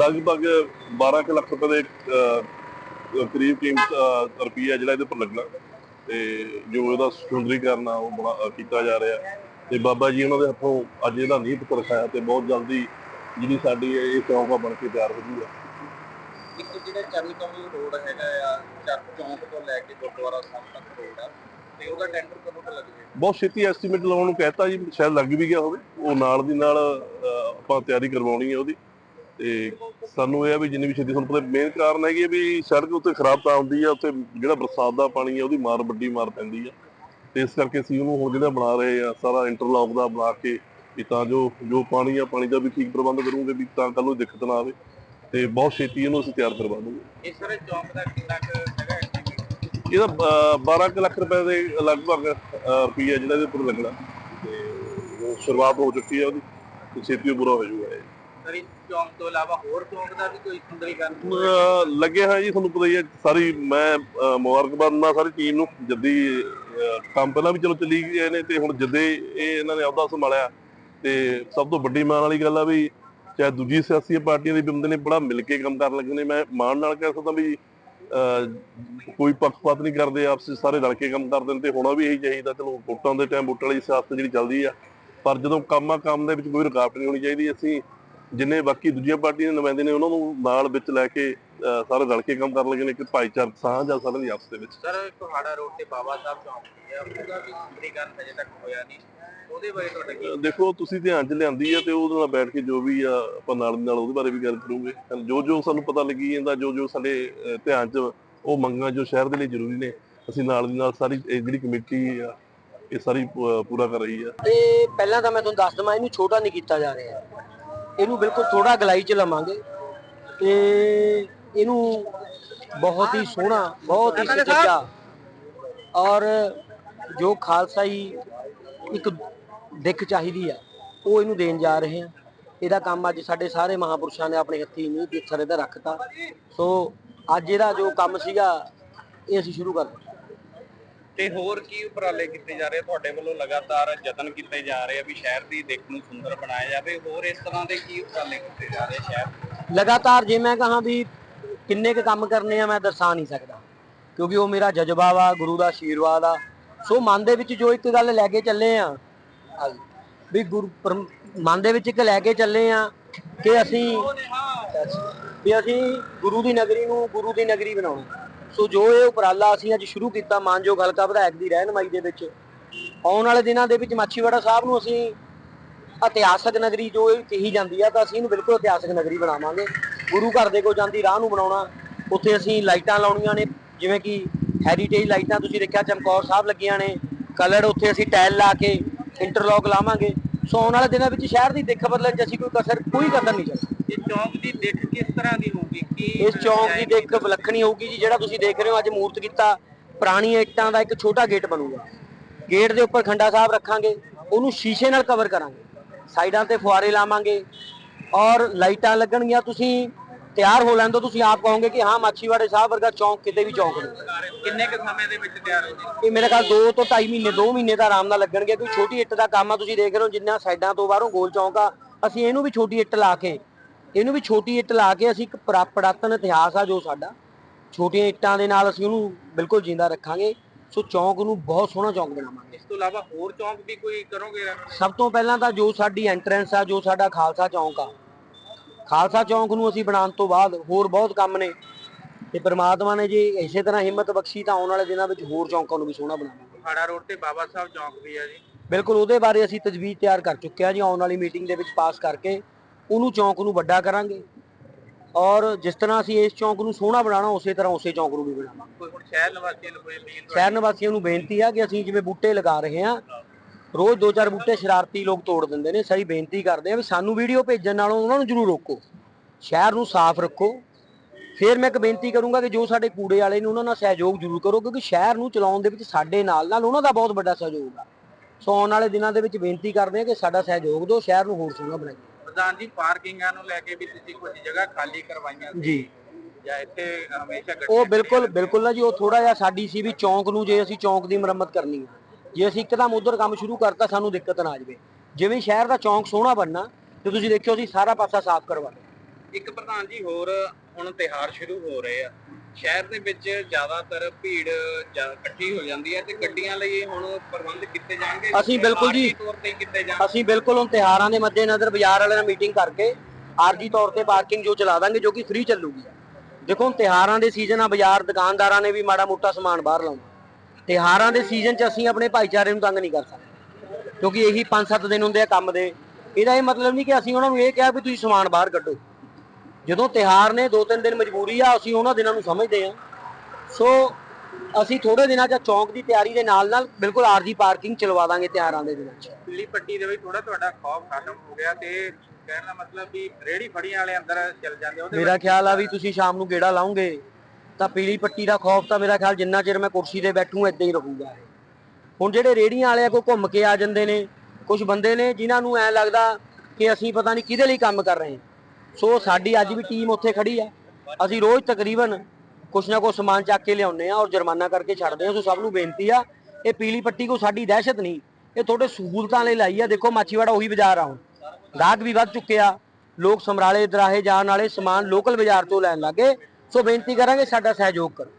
ਲਗਭਗ 12 ਕੁ ਲੱਖ ਰੁਪਏ ਦੇ ਕਰੀਬ ਕੀਮਤ ਰੁਪਈਆ ਜਿਹੜਾ ਇਹਦੇ ਉੱਪਰ ਲੱਗਣਾ। ਤੇ ਜੋ ਇਹਦਾ ਸੁੰਦਰੀਕਰਨ ਆ ਉਹ ਕੀਤਾ ਜਾ ਰਿਹਾ। ਤੇ ਬਾਬਾ ਜੀ ਉਹਨਾਂ ਦੇ ਹੱਥੋਂ ਅੱਜ ਇਹਦਾ ਨੀਂਹ ਪੱਥਰ ਰਖਾਇਆ ਤੇ ਬਹੁਤ ਜਲਦੀ ਜਿਹੜੀ ਸਾਡੀ ਇਹ ਚੌਂਕ ਬਣ ਕੇ ਤਿਆਰ ਹੋ ਜੂਗਾ। ਇੱਕ ਜਿਹੜਾ ਚਰਨ ਕਮਲ ਰੋਡ ਹੈਗਾ ਆ ਚਰਚ ਚੌਂਕ ਤੋਂ ਲੈ ਕੇ ਗੁਰਦੁਆਰਾ ਸਾਹਿਬ ਤੱਕ ਰੋਡ ਆ ਤੇ ਉਹਦਾ ਟੈਂਡਰ ਕਦੋਂ ਤੱਕ ਲੱਗ ਜਾਏਗਾ ਬਹੁਤ ਛੇਤੀ ਐਸਟੀਮੇਟ ਲਾਉਣ ਨੂੰ ਕਹਿਤਾ ਜੀ ਸ਼ਾਇਦ ਲੱਗ ਵੀ ਗਿਆ ਹੋਵੇ। ਉਹ ਨਾਲ ਦੀ ਨਾਲ ਆਪਾਂ ਤਿਆਰੀ ਕਰਵਾਉਣੀ ਹੈ ਉਹਦੀ। ਤੇ ਸਾਨੂੰ ਇਹ ਆ ਵੀ ਜਿੰਨੀ ਵੀ ਛੇਤੀ ਤੁਹਾਨੂੰ ਪਤਾ ਮੇਨ ਕਾਰਨ ਹੈਗੀ ਵੀ ਸੜਕ ਉੱਤੇ ਖਰਾਬ ਤਾਂ ਹੁੰਦੀ ਆ ਉੱਥੇ ਜਿਹੜਾ ਬਰਸਾਤ ਦਾ ਪਾਣੀ ਹੈ ਉਹਦੀ ਮਾਰ ਵੱਡੀ ਮਾਰ ਪੈਂਦੀ ਆ। ਤੇ ਇਸ ਕਰਕੇ ਅਸੀਂ ਉਹਨੂੰ ਹੁਣ ਜਿਹੜਾ ਬਣਾ ਰਹੇ ਆ ਸਾਰਾ ਇੰਟਰਲੌਕ ਦਾ ਬਣਾ ਕੇ ਵੀ ਤਾਂ ਜੋ ਜੋ ਪਾਣੀ ਆ ਪਾਣੀ ਦਾ ਵੀ ਠੀਕ ਪ੍ਰਬੰਧ ਕਰੂਗੇ ਵੀ ਤਾਂ ਕੱਲ ਨੂੰ ਦਿੱਕਤ ਨਾ ਆਵੇ। ਤੇ ਬਹੁਤ ਛੇਤੀ ਇਹਨੂੰ ਅਸੀਂ ਤਿਆਰ ਕਰਵਾ ਦੂੰਗੇ। ਇਸ ਸਾਰੇ ਚੌਂਕ ਦਾ ਕਿੰਨਾ ਕੁ ਹੈਗਾ? ਇਹਦਾ ਅਹ, 12 ਕੁ ਲੱਖ ਰੁਪਏ ਦੇ ਲਗਭਗ ਰੁਪਈਆ ਜਿਹੜਾ ਇਹਦੇ ਉੱਪਰ ਲੱਗਣਾ। ਤੇ ਉਹ ਸ਼ੁਰੂਆਤ ਹੋ ਚੁੱਕੀ ਹੈ ਉਹਦੀ ਤੇ ਛੇਤੀ ਪੂਰਾ ਹੋ ਜਾਊਗਾ ਇਹ। ਸਰ ਚੌਂਕ ਤੋਂ ਇਲਾਵਾ ਹੋਰ ਚੌਂਕ ਦਾ ਵੀ ਕੋਈ ਸੁੰਦਰੀਕਰਨ ਲੱਗੇ ਹਾਂ ਜੀ, ਤੁਹਾਨੂੰ ਪਤਾ ਹੀ ਹੈ, ਸਾਰੀ ਮੈਂ ਮੁਬਾਰਕਬਾਦ ਨਾਲ ਸਾਰੀ ਟੀਮ ਨੂੰ ਜੱਦੀ ਕੰਮ ਪਹਿਲਾਂ ਵੀ ਚਲੋ ਚੱਲੀ ਗਏ ਨੇ ਤੇ ਹੁਣ ਜੱਦੇ ਇਹ ਇਹਨਾਂ ਨੇ ਅਹੁਦਾ ਸੰਭਾਲਿਆ। ਤੇ ਸਭ ਤੋਂ ਵੱਡੀ ਮਾਣ ਵਾਲੀ ਗੱਲ ਆ ਵੀ ਚਾਹੇ ਦੂਜੀ ਸਿਆਸੀ ਪਾਰਟੀਆਂ ਦੇ ਬੰਦੇ ਨੇ ਬੜਾ ਮਿਲ ਕੇ ਕੰਮ ਕਰਨ ਲੱਗੇ ਨੇ। ਮੈਂ ਮਾਣ ਨਾਲ ਕਹਿ ਸਕਦਾ ਵੀ ਕੋਈ ਪੱਖਪਾਤ ਨਹੀਂ ਕਰਦੇ, ਆਪਸ ਵਿੱਚ ਸਾਰੇ ਰਲ ਕੇ ਕੰਮ ਕਰਦੇ ਨੇ ਤੇ ਹੋਣਾ ਵੀ ਇਹੀ ਚਾਹੀਦਾ। ਚਲੋ ਵੋਟਾਂ ਦੇ ਟਾਈਮ ਵੋਟਾਂ ਵਾਲੀ ਸਿਆਸਤ ਜਿਹੜੀ ਚੱਲਦੀ ਆ, ਪਰ ਜਦੋਂ ਕੰਮਾਂ ਕੰਮ ਦੇ ਵਿੱਚ ਕੋਈ ਰੁਕਾਵਟ ਨਹੀਂ ਹੋਣੀ ਚਾਹੀਦੀ, ਅਸੀਂ ਜਿੰਨੇ ਬਾਕੀ ਦੂਜੀਆਂ ਪਾਰਟੀਆਂ ਦੇ ਨੁਮਾਇੰਦੇ ਨੇ ਉਹਨਾਂ ਨੂੰ ਨਾਲ ਵਿੱਚ ਲੈ ਕੇ ਸਾਰੇ ਰਲ ਕੇ ਕੰਮ ਕਰਨ ਲੱਗੇ ਨੇ ਕਿ ਭਾਈਚਾਰਕ ਸਾਂਝ ਆ ਸਾਰਿਆਂ ਦੀ ਆਪਸ ਦੇ ਵਿੱਚ। ਸਰ ਕੋਹਾੜਾ ਰੋਡ ਤੇ ਬਾਬਾ ਸਾਹਿਬ ਚੌਂਕ ਹੈ ਉਹਦਾ ਵੀ ਸੁੰਦਰੀਕਰਨ ਹਜੇ ਤੱਕ ਹੋਇਆ ਨਹੀਂ। ਉਹਦੇ ਬਾਰੇ ਤੁਹਾਡਾ ਕੀ ਅਹ, ਦੇਖੋ ਤੁਸੀਂ ਧਿਆਨ 'ਚ ਲਿਆਂਦੀ ਆ ਤੇ ਉਹਦੇ ਨਾਲ ਬੈਠ ਕੇ ਜੋ ਵੀ ਆ ਆਪਾਂ ਨਾਲ ਨਾਲ ਉਹਦੇ ਬਾਰੇ ਵੀ ਗੱਲ ਕਰੂਗੇ। ਜੋ ਜੋ ਸਾਨੂੰ ਪਤਾ ਲੱਗੀ ਜਾਂਦਾ ਜੋ ਜੋ ਸਾਡੇ ਧਿਆਨ 'ਚ ਉਹ ਮੰਗਾਂ ਜੋ ਸ਼ਹਿਰ ਦੇ ਲਈ ਜ਼ਰੂਰੀ ਨੇ ਅਸੀਂ ਨਾਲ ਦੀ ਨਾਲ ਸਾਰੀ ਜਿਹੜੀ ਕਮੇਟੀ ਆ ਇਹ ਸਾਰੀ ਪੂਰਾ ਕਰ ਰਹੀ ਆ। ਇਹ ਪਹਿਲਾਂ ਤਾਂ ਮੈਂ ਤੁਹਾਨੂੰ ਦੱਸ ਦਵਾਂ ਇਹਨੂੰ ਛੋਟਾ ਨਹੀਂ ਕੀਤਾ ਜਾ ਰਿਹਾ। ਇਹਨੂੰ ਬਿਲਕੁਲ ਥੋੜਾ ਗਲਾਈ ਚ ਲਵਾਂਗੇ ਤੇ ਇਹਨੂੰ ਬਹੁਤ ਹੀ ਸੋਹਣਾ ਬਹੁਤ ਹੀ ਸੁਚੱਜਾ ਔਰ ਜੋ ਖਾਲਸਾਈ ਇੱਕ ਦਿੱਖ ਚਾਹੀਦੀ ਆ ਉਹ ਇਹਨੂੰ ਦੇਣ ਜਾ ਰਹੇ ਆ। ਇਹਦਾ ਕੰਮ ਅੱਜ ਸਾਡੇ ਸਾਰੇ ਮਹਾਪੁਰਸ਼ਾਂ ਨੇ ਆਪਣੇ ਹੱਥੀ ਨਹੀਂ ਬਿਸਰੇ ਦਾ ਰੱਖਤਾ। ਸੋ ਅੱਜ ਇਹਦਾ ਜੋ ਕੰਮ ਸੀਗਾ ਇਹ ਅਸੀਂ ਸ਼ੁਰੂ ਕਰ ਤੇ ਹੋਰ ਕੀ ਉਪਰਾਲੇ ਕੀਤੇ ਜਾ ਰਹੇ ਤੁਹਾਡੇ ਵੱਲੋਂ ਲਗਾਤਾਰ ਯਤਨ ਕੀਤੇ ਜਾ ਰਹੇ ਆ ਵੀ ਸ਼ਹਿਰ ਦੀ ਦਿੱਖ ਨੂੰ ਸੁੰਦਰ ਬਣਾਇਆ ਜਾਵੇ। ਹੋਰ ਇਸ ਤਰ੍ਹਾਂ ਦੇ ਕੀ ਉਪਰਾਲੇ ਕੀਤੇ ਜਾ ਰਹੇ ਸ਼ਹਿਰ ਲਗਾਤਾਰ ਜੇ ਮੈਂ ਕਹਾਂ ਵੀ ਕਿੰਨੇ ਕੁ ਕੰਮ ਕਰਨੇ ਆ ਮੈਂ ਦਰਸਾ ਨਹੀਂ ਸਕਦਾ। ਕਿਉਂਕਿ ਉਹ ਮੇਰਾ ਜਜ਼ਬਾ ਵਾ ਗੁਰੂ ਦਾ ਆਸ਼ੀਰਵਾਦ ਆ। ਸੋ ਮਨ ਦੇ ਵਿੱਚ ਜੋ ਇੱਕ ਗੱਲ ਲੈ ਕੇ ਚੱਲੇ ਆ ਵੀ ਗੁਰੂ ਮਨ ਦੇ ਵਿੱਚ ਇੱਕ ਲੈ ਕੇ ਚੱਲੇ ਆ ਕਿ ਅਸੀਂ ਵੀ ਅਸੀਂ ਗੁਰੂ ਦੀ ਨਗਰੀ ਨੂੰ ਗੁਰੂ ਦੀ ਨਗਰੀ ਬਣਾਉਣੀ। ਸੋ ਜੋ ਇਹ ਉਪਰਾਲਾ ਅਸੀਂ ਅੱਜ ਸ਼ੁਰੂ ਕੀਤਾ ਮਾਨਯੋਗ ਹਲਕਾ ਵਿਧਾਇਕ ਦੀ ਰਹਿਨਮਾਈ ਦੇ ਵਿੱਚ, ਆਉਣ ਵਾਲੇ ਦਿਨਾਂ ਦੇ ਵਿੱਚ ਮਾਛੀਵਾੜਾ ਸਾਹਿਬ ਨੂੰ ਅਸੀਂ ਇਤਿਹਾਸਕ ਨਗਰੀ ਜੋ ਇਹ ਕਹੀ ਜਾਂਦੀ ਆ ਤਾਂ ਅਸੀਂ ਇਹਨੂੰ ਬਿਲਕੁਲ ਇਤਿਹਾਸਕ ਨਗਰੀ ਬਣਾਵਾਂਗੇ। ਗੁਰੂ ਘਰ ਦੇ ਕੋਲ ਜਾਂਦੀ ਰਾਹ ਨੂੰ ਬਣਾਉਣਾ, ਉੱਥੇ ਅਸੀਂ ਲਾਈਟਾਂ ਲਾਉਣੀਆਂ ਨੇ, ਜਿਵੇਂ ਕਿ ਹੈਰੀਟੇਜ ਲਾਈਟਾਂ ਤੁਸੀਂ ਦੇਖਿਆ ਚਮਕੌਰ ਸਾਹਿਬ ਲੱਗੀਆਂ ਨੇ ਕਲਰ ਉੱਥੇ ਅਸੀਂ ਟਾਇਲ ਲਾ ਕੇ ਇੰਟਰਲੌਕ ਲਾਵਾਂਗੇ। ਸੋ ਆਉਣ ਵਾਲੇ ਦਿਨਾਂ ਵਿੱਚ ਸ਼ਹਿਰ ਦੀ ਦਿੱਖ ਬਦਲਣ 'ਚ ਅਸੀਂ ਕੋਈ ਕਸਰ ਕੋਈ ਕਸਰ ਨਹੀਂ ਇਹ ਚੌਂਕ ਦੀ ਦਿੱਖ ਕਿਸ ਤਰ੍ਹਾਂ ਦੀ ਹੋਊਗੀ? ਕੀ ਇਸ ਚੌਂਕ ਦੀ ਦਿੱਖ ਵਿਲੱਖਣੀ ਹੋਊਗੀ ਜੀ ਜਿਹੜਾ ਤੁਸੀਂ ਦੇਖ ਰਹੇ ਹੋ ਅੱਜ ਮੂਰਤ ਕੀਤਾ। ਪੁਰਾਣੀਆਂ ਇੱਟਾਂ ਦਾ ਇੱਕ ਛੋਟਾ ਗੇਟ ਬਣੂਗਾ। ਗੇਟ ਦੇ ਉੱਪਰ ਖੰਡਾ ਸਾਹਿਬ ਰੱਖਾਂਗੇ। ਉਹਨੂੰ ਸ਼ੀਸ਼ੇ ਨਾਲ ਕਵਰ ਕਰਾਂਗੇ। ਸਾਈਡਾਂ ਤੇ ਫੁਆਰੇ ਲਾਵਾਂਗੇ। ਔਰ ਲਾਈਟਾਂ ਲੱਗਣਗੀਆਂ। ਤੁਸੀਂ ਤਿਆਰ ਹੋ ਲੈਣ ਤੋਂ ਤੁਸੀਂ ਆਪ ਕਹੋਗੇ ਕਿ ਹਾਂ ਮਾਛੀਵਾੜੇ ਸਾਹਿਬ ਵਰਗਾ ਚੌਂਕ ਕਿਤੇ ਵੀ ਚੌਂਕ ਨਹੀਂ। ਕਿੰਨੇ ਕੁ ਸਮੇਂ ਦੇ ਵਿੱਚ ਤਿਆਰ ਹੋ ਜੀ? ਇਹ ਮੇਰੇ ਖਿਆਲ 2 ਤੋਂ 2.5 ਮਹੀਨੇ 2 ਮਹੀਨੇ ਦਾ ਆਰਾਮ ਨਾਲ ਲੱਗਣਗੇ। ਕੋਈ ਛੋਟੀ ਇੱਟ ਦਾ ਕੰਮ ਆ ਤੁਸੀਂ ਦੇਖ ਰਹੇ ਹੋ ਜਿੰਨਾ ਸਾਈਡਾਂ ਤੋਂ ਬਾਹਰੋਂ ਗੋਲ ਚੌਂਕ ਆ। ਅਸੀਂ ਇਹਨੂੰ ਵੀ ਛੋਟੀ ਇੱਟ ਲਾ ਕੇ ਇਹਨੂੰ ਵੀ ਛੋਟੀ ਇੱਟ ਲਾ ਕੇ ਅਸੀਂ ਇੱਕ ਪੁਰਾ- ਪੁਰਾਤਨ ਇਤਿਹਾਸ ਆ ਜੋ ਸਾਡਾ ਛੋਟੀਆਂ ਇੱਟਾਂ ਦੇ ਨਾਲ ਅਸੀਂ ਉਹਨੂੰ ਬਿਲਕੁਲ ਜਿੰਦਾ ਰੱਖਾਂਗੇ। ਸੋ ਚੌਂਕ ਨੂੰ ਬਹੁਤ ਸੋਹਣਾ ਚੌਂਕ ਬਣਾਵਾਂਗੇ। ਇਸ ਤੋਂ ਇਲਾਵਾ ਹੋਰ ਚੌਂਕ ਵੀ ਕੋਈ ਕਰੋਗੇ ਸਭ ਤੋਂ ਪਹਿਲਾਂ ਤਾਂ ਜੋ ਸਾਡੀ ਐਂਟਰੈਂਸ ਆ ਜੋ ਸਾਡਾ ਖਾਲਸਾ ਚੌਂਕ ਆ ਖਾਲਸਾ ਚੌਂਕ ਨੂੰ ਅਸੀਂ ਬਣਾਉਣ ਤੋਂ ਬਾਅਦ ਹੋਰ ਬਹੁਤ ਕੰਮ ਨੇ। ਤੇ ਪ੍ਰਮਾਤਮਾ ਨੇ ਜੀ ਇਸੇ ਤਰ੍ਹਾਂ ਹਿੰਮਤ ਬਖਸ਼ੀ ਤਾਂ ਆਉਣ ਵਾਲੇ ਦਿਨਾਂ ਵਿੱਚ ਹੋਰ ਚੌਂਕਾਂ ਨੂੰ ਵੀ ਸੋਹਣਾ ਬਣਾਵਾਂਗੇ। ਹਾੜਾ ਰੋਡ ਤੇ ਬਾਬਾ ਸਾਹਿਬ ਚੌਂਕ ਵੀ ਆ ਜੀ। ਬਿਲਕੁਲ ਉਹਦੇ ਬਾਰੇ ਅਸੀਂ ਤਜਵੀਜ਼ ਤਿਆਰ ਕਰ ਚੁੱਕੇ ਹਾਂ ਜੀ ਆਉਣ ਵਾਲੀ ਮੀਟਿੰਗ ਦੇ ਵਿੱਚ ਪਾਸ ਕਰਕੇ। ਉਹਨੂੰ ਚੌਂਕ ਨੂੰ ਵੱਡਾ ਕਰਾਂਗੇ। ਔਰ ਜਿਸ ਤਰ੍ਹਾਂ ਅਸੀਂ ਇਸ ਚੌਂਕ ਨੂੰ ਸੋਹਣਾ ਬਣਾਉਣਾ ਉਸੇ ਤਰ੍ਹਾਂ ਉਸੇ ਚੌਂਕ ਨੂੰ ਵੀ ਬਣਾਵਾਂਗੇ। ਕੋਈ ਹੁਣ ਸ਼ਹਿਰ ਨਿਵਾਸੀਆਂ ਨੂੰ ਅਪੀਲ ਸ਼ਹਿਰ ਨਿਵਾਸੀਆਂ ਨੂੰ ਬੇਨਤੀ ਆ ਕਿ ਅਸੀਂ ਜਿਵੇਂ ਬੂਟੇ ਲਗਾ ਰਹੇ ਹਾਂ ਰੋਜ਼ ਦੋ ਚਾਰ ਬੂਟੇ ਸ਼ਰਾਰਤੀ ਲੋਕ ਤੋੜ ਦਿੰਦੇ ਨੇ ਸਹੀ ਬੇਨਤੀ ਕਰਦੇ ਆ ਵੀ ਸਾਨੂੰ ਵੀਡੀਓ ਭੇਜਣ ਨਾਲੋਂ ਉਹਨਾਂ ਨੂੰ ਜ਼ਰੂਰ ਰੋਕੋ। ਸ਼ਹਿਰ ਨੂੰ ਸਾਫ਼ ਰੱਖੋ। ਫਿਰ ਮੈਂ ਇੱਕ ਬੇਨਤੀ ਕਰੂੰਗਾ ਕਿ ਜੋ ਸਾਡੇ ਕੂੜੇ ਵਾਲੇ ਨੇ ਉਹਨਾਂ ਨਾਲ ਸਹਿਯੋਗ ਜ਼ਰੂਰ ਕਰੋ ਕਿਉਂਕਿ ਸ਼ਹਿਰ ਨੂੰ ਚਲਾਉਣ ਦੇ ਵਿੱਚ ਸਾਡੇ ਨਾਲ ਨਾਲ ਉਹਨਾਂ ਦਾ ਬਹੁਤ ਵੱਡਾ ਸਹਿਯੋਗ ਆ। ਸੋ ਆਉਣ ਵਾਲੇ ਦਿਨਾਂ ਦੇ ਵਿੱਚ ਬੇਨਤੀ ਕਰਦੇ ਆ ਕਿ ਸਾਡਾ ਸਹਿਯੋਗ ਦਿਓ ਸ਼ਹਿਰ ਨੂੰ ਹੋਰ ਸੋਹਣਾ ਬਣਾਈਏ। ਪ੍ਰਧਾਨ ਜੀ ਪਾਰਕਿੰਗਾਂ ਨੂੰ ਲੈ ਕੇ ਵੀ ਤੁਸੀਂ ਕੁਝ ਜਗ੍ਹਾ ਖਾਲੀ ਕਰਵਾਈਆਂ ਸੀ ਜੀ। ਜਾਂ ਇੱਥੇ ਹਮੇਸ਼ਾ ਉਹ ਬਿਲਕੁਲ ਬਿਲਕੁਲ ਨਾ ਜੀ ਉਹ ਥੋੜਾ ਜਿਹਾ ਸਾਡੀ ਸੀ ਵੀ ਚੌਂਕ ਨੂੰ ਜੇ ਅਸੀਂ ਚੌਂਕ ਦੀ ਮੁਰੰਮਤ ਕਰਨੀ ਆ। ਜੇ ਅਸੀਂ ਇੱਕਦਮ ਉਧਰ ਕੰਮ ਸ਼ੁਰੂ ਕਰਤਾ ਸਾਨੂੰ ਦਿੱਕਤ ਨਾ ਆ ਜਾਵੇ। ਜਿਵੇਂ ਸ਼ਹਿਰ ਦਾ ਚੌਂਕ ਸੋਹਣਾ ਬਣਨਾ ਤੇ ਤੁਸੀਂ ਦੇਖਿਓ ਅਸੀਂ ਸਾਰਾ ਪਾਸਾ ਸਾਫ਼ ਕਰਵਾ ਲਿਆ। ਇੱਕ ਪ੍ਰਧਾਨ ਜੀ ਹੋਰ ਹੁਣ ਤਿਹਾਰ ਸ਼ੁਰੂ ਹੋ ਰਹੇ ਆ। ਸ਼ਹਿਰ ਦੇ ਵਿੱਚ ਜ਼ਿਆਦਾਤਰ ਭੀੜ ਇਕੱਠੀ ਹੋ ਜਾਂਦੀ ਹੈ ਤੇ ਗੱਡੀਆਂ ਲਈ ਹੁਣ ਪ੍ਰਬੰਧ ਕੀਤੇ ਜਾਣਗੇ। ਅਸੀਂ ਬਿਲਕੁਲ ਜੀ- ਆਰਜ਼ੀ ਤੌਰ ਤੇ ਕੀਤੇ ਜਾਣ ਅਸੀਂ ਬਿਲਕੁਲ ਹੁਣ ਤਿਹਾਰਾਂ ਦੇ ਮੱਦੇਨਜ਼ਰ ਬਾਜ਼ਾਰ ਵਾਲਿਆਂ ਨਾਲ ਮੀਟਿੰਗ ਕਰਕੇ ਆਰਜੀ ਤੌਰ ਤੇ ਪਾਰਕਿੰਗ ਜੋ ਚਲਾ ਦਾਂਗੇ ਜੋ ਕਿ ਫ੍ਰੀ ਚੱਲੂਗੀ। ਦੇਖੋ ਹੁਣ ਤਿਹਾਰਾਂ ਦੇ ਸੀਜ਼ਨ ਆ ਬਾਜ਼ਾਰ ਦੁਕਾਨਦਾਰਾਂ ਨੇ ਵੀ ਮਾੜਾ ਮੋਟਾ ਸਮਾਨ ਬਾਹਰ ਲਾਉਣਾ। ਤਿਹਾਰਾਂ ਦੇ ਸੀਜ਼ਨ 'ਚ ਅਸੀਂ ਆਪਣੇ ਭਾਈਚਾਰੇ ਨੂੰ ਤੰਗ ਨਹੀਂ ਕਰ ਸਕਦੇ। ਕਿਉਂਕਿ ਇਹੀ 5-7 ਦਿਨ ਹੁੰਦੇ ਆ ਕੰਮ ਦੇ। ਇਹਦਾ ਇਹ ਮਤਲਬ ਨਹੀਂ ਕਿ ਅਸੀਂ ਉਹਨਾਂ ਨੂੰ ਇਹ ਕਿਹਾ ਵੀ ਤੁਸੀਂ ਸਮਾਨ ਬਾਹਰ ਕੱਢੋ। ਜਦੋਂ ਤਿਹਾਰ ਨੇ 2-3 ਦਿਨ ਮਜਬੂਰੀ ਆ ਅਸੀਂ ਉਹਨਾਂ ਦਿਨਾਂ ਨੂੰ ਸਮਝਦੇ ਆ ਸੋ ਅਸੀਂ ਥੋੜੇ ਦਿਨਾਂ 'ਚ ਚੌਂਕ ਦੀ ਤਿਆਰੀ ਦੇ ਨਾਲ ਨਾਲ ਬਿਲਕੁਲ ਆਰਜੀ ਪਾਰਕਿੰਗ ਚਲਵਾ ਦਾਂਗੇ ਤਿਹਾਰਾਂ ਦੇ ਦਿਨਾਂ 'ਚ। ਪੱਟੀ ਦੇ ਵਿੱਚ ਥੋੜਾ ਤੁਹਾਡਾ ਖੌਫ ਖਤਮ ਹੋ ਗਿਆ ਤੇ ਕਹਿਣ ਦਾ ਮਤਲਬ ਵੀ ਰੇੜੀ ਫੜੀਆਂ ਵਾਲੇ ਅੰਦਰ ਚੱਲ ਜਾਂਦੇ ਉਹਦੇ ਮੇਰਾ ਖਿਆਲ ਆ ਵੀ ਤੁਸੀਂ ਸ਼ਾਮ ਨੂੰ ਗੇੜਾ ਲਾਉਂਗੇ। ਤਾਂ ਪੀਲੀ ਪੱਟੀ ਦਾ ਖੌਫ ਤਾਂ ਮੇਰਾ ਖਿਆਲ ਜਿੰਨਾ ਚਿਰ ਮੈਂ ਕੁਰਸੀ ਤੇ ਬੈਠੂ, ਏਦਾਂ ਹੀ ਰਹੂਗਾ ਹੁਣ ਜਿਹੜੇ ਰੇੜੀਆਂ ਵਾਲੇ ਆ, ਕੋਈ ਘੁੰਮ ਕੇ ਆ ਜਾਂਦੇ ਨੇ ਕੁਝ ਬੰਦੇ ਨੇ ਜਿਨ੍ਹਾਂ ਨੂੰ ਐ ਲੱਗਦਾ ਕਿ ਅਸੀਂ ਪਤਾ ਨਹੀਂ ਕਿਹਦੇ ਲਈ ਕੰਮ ਕਰ ਰਹੇ ਸੋ ਸਾਡੀ ਅੱਜ ਵੀ ਟੀਮ ਉੱਥੇ ਖੜੀ ਆ। ਅਸੀਂ ਰੋਜ਼ ਤਕਰੀਬਨ ਕੁਛ ਨਾ ਕੁਛ ਸਮਾਨ ਚੱਕ ਕੇ ਲਿਆਉਂਦੇ ਆ ਔਰ ਜੁਰਮਾਨਾ ਕਰਕੇ ਛੱਡਦੇ ਆ ਸੋ ਸਭ ਨੂੰ ਬੇਨਤੀ ਆ, ਇਹ ਪੀਲੀ ਪੱਟੀ ਕੋ ਸਾਡੀ ਦਹਿਸ਼ਤ ਨਹੀਂ। ਇਹ ਤੁਹਾਡੇ ਸਹੂਲਤਾਂ ਲਈ ਲਾਈ ਆ। ਦੇਖੋ ਮਾਚੀਵਾੜਾ ਉਹੀ ਬਾਜ਼ਾਰ ਆ ਹੁਣ। ਗਾਹਕ ਵੀ ਵੱਧ ਚੁੱਕੇ ਆ। ਲੋਕ ਸਮਰਾਲੇ ਦਰਾਹੇ ਜਾਣ ਵਾਲੇ ਸਮਾਨ ਲੋਕਲ ਬਾਜ਼ਾਰ ਤੋਂ ਲੈਣ ਲੱਗੇ ਸੋ ਬੇਨਤੀ ਕਰਾਂਗੇ ਸਾਡਾ ਸਹਿਯੋਗ ਕਰੋ।